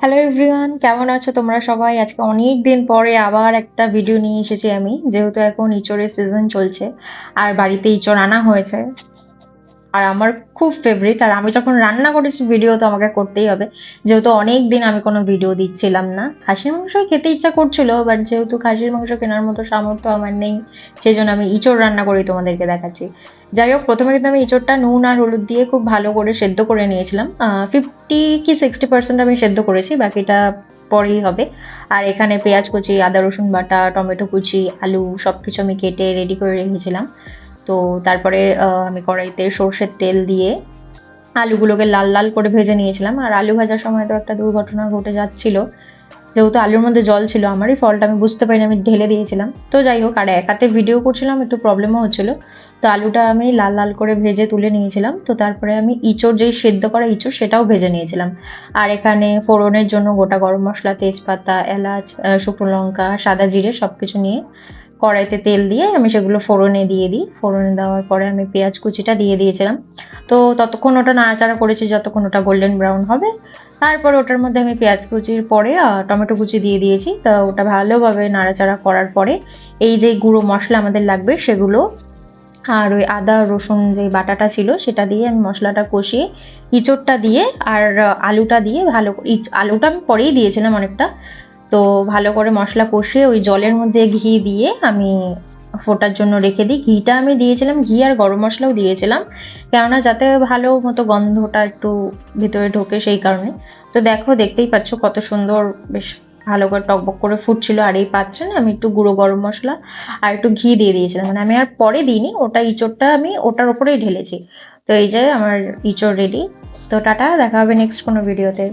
Hello everyone কেমন আছো তোমরা সবাই? আজকে অনেক দিন পরে আবার একটা ভিডিও নিয়ে এসেছি আমি। যেহেতু এখন ইঁচড়ের সিজন চলছে, আর বাড়িতে ইঁচড় আনা হয়েছে। আর আমার খুব ফেভারিট আর আমি যখন রান্না করেছি ভিডিও তো আমাকে করতেই হবে। যেহেতু অনেক দিন আমি কোনো ভিডিও দিচ্ছিলাম না। খাসির মাংস খেতে ইচ্ছা করছিল বাট যেহেতু খাসির মাংস কেনার মতো সামর্থ্য আমার নেই সেই জন্য আমি ইঁচড় রান্না করি তোমাদেরকে দেখাচ্ছি। যাই হোক, প্রথমে কিন্তু আমি ইঁচড়টা নুন আর হলুদ দিয়ে খুব ভালো করে সেদ্ধ করে নিয়েছিলাম। ফিফটি কি সিক্সটি পার্সেন্ট আমি সেদ্ধ করেছি, বাকিটা পরেই হবে। আর এখানে পেঁয়াজ কুচি, আদা রসুন বাটা, টমেটো কুচি, আলু সব কিছু আমি কেটে রেডি করে রেখেছিলাম। তো তারপরে আমি কড়াইতে সর্ষের তেল দিয়ে আলুগুলোকে লাল লাল করে ভেজে নিয়েছিলাম। আর আলু ভাজার সময় তো একটা দুর্ঘটনা ঘটে যাচ্ছিল। যেহেতু আলুর মধ্যে জল ছিল, আমারই ফলটা আমি বুঝতে পারিনি, আমি ঢেলে দিয়েছিলাম। তো যাই হোক, আর একাতে ভিডিও করছিলাম, একটু প্রবলেমও হচ্ছিল। তো আলুটা আমি লাল লাল করে ভেজে তুলে নিয়েছিলাম। তো তারপরে আমি ইঁচড়, যেই সেদ্ধ করা ইঁচড়, সেটাও ভেজে নিয়েছিলাম। আর এখানে ফোড়নের জন্য গোটা গরম মশলা, তেজপাতা, এলাচ শুকনো লঙ্কা, সাদা জিরে সব কিছু নিয়ে কড়াইতে তেল দিয়ে আমি সেগুলো ফোড়নে দিয়ে দিই। ফোড়নে দেওয়ার পরে আমি পেঁয়াজ কুচিটা দিয়ে দিয়েছিলাম। তো ততক্ষণ ওটা নাড়াচাড়া করেছি যতক্ষণ ওটা গোল্ডেন ব্রাউন হবে। তারপর ওটার মধ্যে আমি পেঁয়াজ কুচির পরে টমেটো কুচি দিয়ে দিয়েছি। তা ওটা ভালোভাবে নাড়াচাড়া করার পরে এই যে গুঁড়ো মশলা আমাদের লাগবে সেগুলো, আর ওই আদা, রসুন যে বাটাটা ছিল সেটা দিয়ে আমি মশলাটা কষিয়ে ইঁচড়টা দিয়ে আর আলুটা দিয়ে ভালো আলুটা আমি পরেই দিয়েছিলাম অনেকটা। তো ভালো করে মশলা কষিয়ে ওই জলের মধ্যে ঘি দিয়ে আমি ফোটার জন্য রেখে দিই। ঘিটা আমি দিয়েছিলাম, ঘি আর গরম মশলাও দিয়েছিলাম, কেননা যাতে ভালো মতো গন্ধটা একটু ভিতরে ঢোকে সেই কারণে। তো দেখো, দেখতেই পাচ্ছ কত সুন্দর, বেশ ভালো করে টকবক করে ফুটছিল। আর এই পাত্রে না আমি একটু গুঁড়ো গরম মশলা আর একটু ঘি দিয়ে দিয়েছিলাম। মানে আমি আর পরে দিইনি, ওটা ইঁচড়টা আমি ওটার ওপরেই ঢেলেছি। তো এই যে আমার ইঁচড় রেডি তো টাটা, দেখা হবে নেক্সট কোনো ভিডিওতে